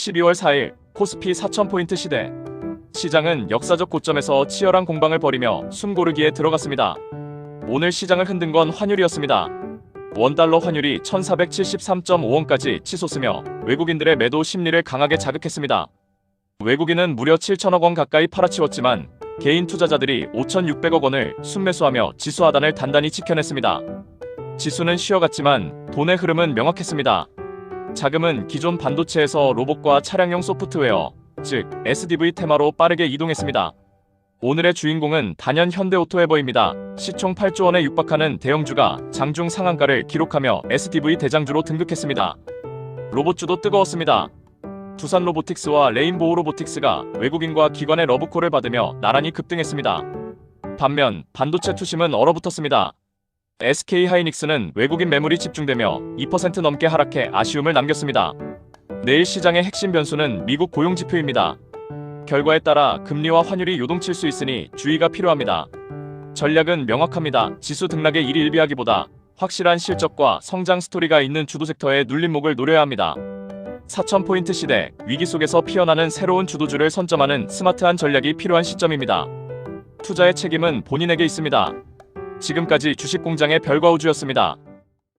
12월 4일 코스피 4,000포인트 시대. 시장은 역사적 고점에서 치열한 공방을 벌이며 숨고르기에 들어갔습니다. 오늘 시장을 흔든 건 환율이었습니다. 원달러 환율이 1473.5원까지 치솟으며 외국인들의 매도 심리를 강하게 자극했습니다. 외국인은 무려 7천억 원 가까이 팔아치웠지만 개인 투자자들이 5,600억 원을 순매수하며 지수 하단을 단단히 지켜냈습니다. 지수는 쉬어갔지만 돈의 흐름은 명확했습니다. 자금은 기존 반도체에서 로봇과 차량용 소프트웨어, 즉 SDV 테마로 빠르게 이동했습니다. 오늘의 주인공은 단연 현대오토에버입니다. 시총 8조 원에 육박하는 대형주가 장중 상한가를 기록하며 SDV 대장주로 등극했습니다. 로봇주도 뜨거웠습니다. 두산 로보틱스와 레인보우 로보틱스가 외국인과 기관의 러브콜을 받으며 나란히 급등했습니다. 반면 반도체 투심은 얼어붙었습니다. SK 하이닉스는 외국인 매물이 집중되며 2% 넘게 하락해 아쉬움을 남겼습니다. 내일 시장의 핵심 변수는 미국 고용 지표입니다. 결과에 따라 금리와 환율이 요동칠 수 있으니 주의가 필요합니다. 전략은 명확합니다. 지수 등락의 일일비하기보다 확실한 실적과 성장 스토리가 있는 주도 섹터의 눌림목을 노려야 합니다. 4,000포인트 시대, 위기 속에서 피어나는 새로운 주도주를 선점하는 스마트한 전략이 필요한 시점입니다. 투자의 책임은 본인에게 있습니다. 지금까지 주식공장의 별과우주였습니다.